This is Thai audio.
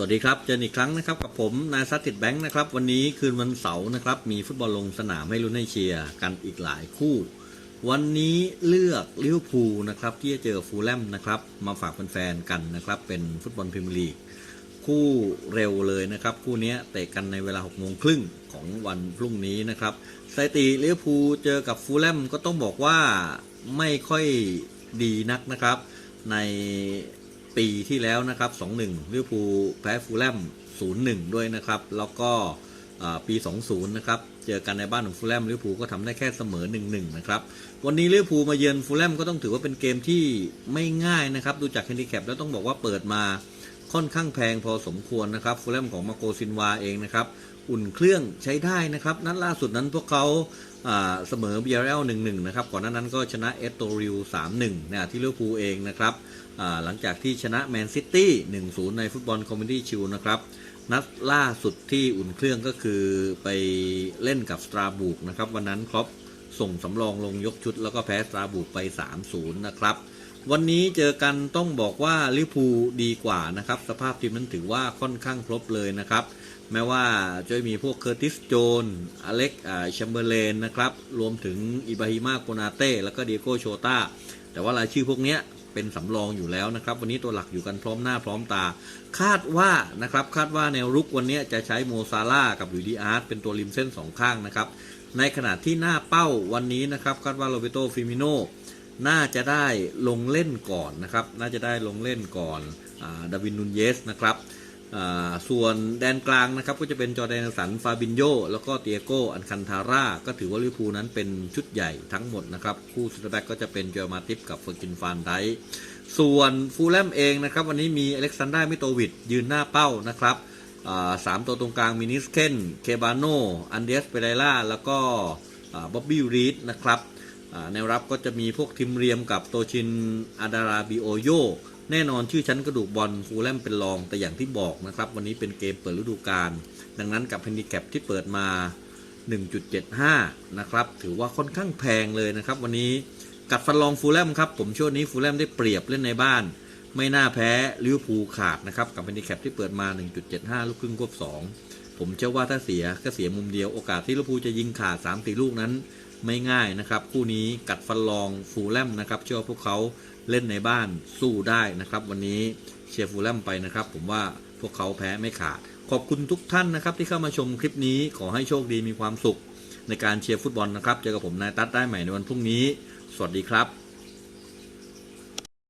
สวัสดีครับ เจออีกครั้งนะครับกับผมนายซัตติดแบงค์นะครับ วันนี้คืนวันเสาร์นะครับ มีฟุตบอลลงสนามให้ลุ้นให้เชียร์กันอีกหลายคู่ วันนี้เลือกลิเวอร์พูลนะครับ ที่จะเจอฟูลแลมนะครับ มาฝากแฟนๆกันนะครับ เป็นฟุตบอลพรีเมียร์ลีกคู่เร็วเลยนะครับ คู่นี้เตะกันในเวลา6โมงครึ่งของวันพรุ่งนี้นะครับสถิติลิเวอร์พูลเจอกับฟูลแลมก็ต้องบอกว่าไม่ค่อยดีนักนะครับ ใน ปีที่แล้วนะครับ 2-1ลิเวอร์พูลแพ้ฟูลแลม 0-1 ด้วยนะครับ แล้วก็อ่าปี 20 นะครับ เจอกันในบ้านของฟูลแลมลิเวอร์พูลก็ทำได้แค่เสมอ 1-1 นะครับ วันนี้ลิเวอร์พูลมาเยือนฟูลแลมก็ต้องถือว่าเป็นเกมที่ไม่ง่ายนะครับ ดูจากแฮนดิแคปแล้วต้องบอกว่าเปิดมา ค่อนข้างแพงพอสมควรนะครับฟูลแลมของมาโกซินวาเองนะครับ อุ่นเครื่องใช้ได้นะครับ นัดล่าสุดนั้นพวกเขาอ่าเสมอ BRL 1-1 นะครับ ก่อนหน้านั้นก็ชนะเอสโตริว3-1นะที่ลิเวอร์พูลเองนะครับหลังจากที่ชนะแมนซิตี้1-0 ในฟุตบอลคอมมิตี้ชิลนะครับนัดล่าสุดที่อุ่นเครื่องก็คือไปเล่นกับสตราบูกนะครับ วันนั้นครอปส่งสำรองลงยกชุดแล้วก็แพ้สตราบูกไป 3-0 นะครับ วันนี้เจอกันต้องบอกว่าลิพูดีกว่านะครับ สภาพทีมนั้นถือว่าค่อนข้างครบเลยนะครับ แม้ว่าจะมีพวกเคอร์ติสโจนอเล็กแชมเบอร์เลนนะครับ รวมถึงอิบราฮิมาโกนาเต้ แล้วก็เดียโกโชตาแต่ว่ารายชื่อพวกนี้เป็นสำรองอยู่แล้วนะครับ วันนี้ตัวหลักอยู่กันพร้อมหน้าพร้อมตา คาดว่านะครับคาดว่าแนวรุกวันนี้จะใช้โมซาร่ากับลุยดีอาร์ตเป็นตัวริมเส้นสองข้างนะครับในขณะที่หน้าเป้าวันนี้นะครับคาดว่าโรเบโตฟิมิโน น่าจะได้ลงเล่นก่อนนะครับ น่าจะได้ลงเล่นก่อนดาวินนูนเยสนะครับส่วนแดนกลางนะครับก็จะเป็นจอแดนสันฟาบินโยแล้วก็เตียโกอันคันทาร่าก็ถือว่าลิพูนั้นเป็นชุดใหญ่ทั้งหมดนะครับ คู่สุดแบ็กก็จะเป็นเจอมาติฟกับเฟอร์กินฟานไดส่วนฟูลแลมเองนะครับ วันนี้มีอเล็กซานดรามิโตวิดยืนหน้าเป้านะครับสามตัวตรงกลางมินิสเคนเคบาโนอันเดสเปเรล่าแล้วก็บ๊อบบี้รีดนะครับ แนวรับก็จะมีพวกทิมเรียมกับโตชินอาดาราบิโอโยแน่นอนชื่อชั้นกระดูกบอลฟูลแลมเป็นรองแต่อย่างที่บอกนะครับ วันนี้เป็นเกมเปิดฤดูกาลดังนั้นกับ h ฮนดิแคปที่เปิดมา 1.75 นะครับ ถือว่าค่อนข้างแพงเลยนะครับ วันนี้กัดฟันรองฟูลแลมครับผมช่วงนี้ฟูลแลมได้เปรียบเล่นในบ้าน ไม่น่าแพ้ลิเวอร์พูลขาดนะครับกับ h ฮนดิแคปที่เปิดมา 1.75 ลูกครึ่งควบ 2 ผมเชื่อว่าถ้าเสียก็เสียมุมเดียวโอกาสที่ลิเวอร์พูลจะยิงขาด3ตีลูกนั้น ไม่ง่ายนะครับ คู่นี้กัดฟันลองฟูลแลมนะครับ เชื่อว่าพวกเขาเล่นในบ้านสู้ได้นะครับ วันนี้เชียร์ฟูลแลมไปนะครับ ผมว่าพวกเขาแพ้ไม่ขาด ขอบคุณทุกท่านนะครับ ที่เข้ามาชมคลิปนี้ขอให้โชคดีมีความสุข ในการเชียร์ฟุตบอลนะครับ เจอกับผมนายตั๊ดได้ใหม่ในวันพรุ่งนี้ สวัสดีครับ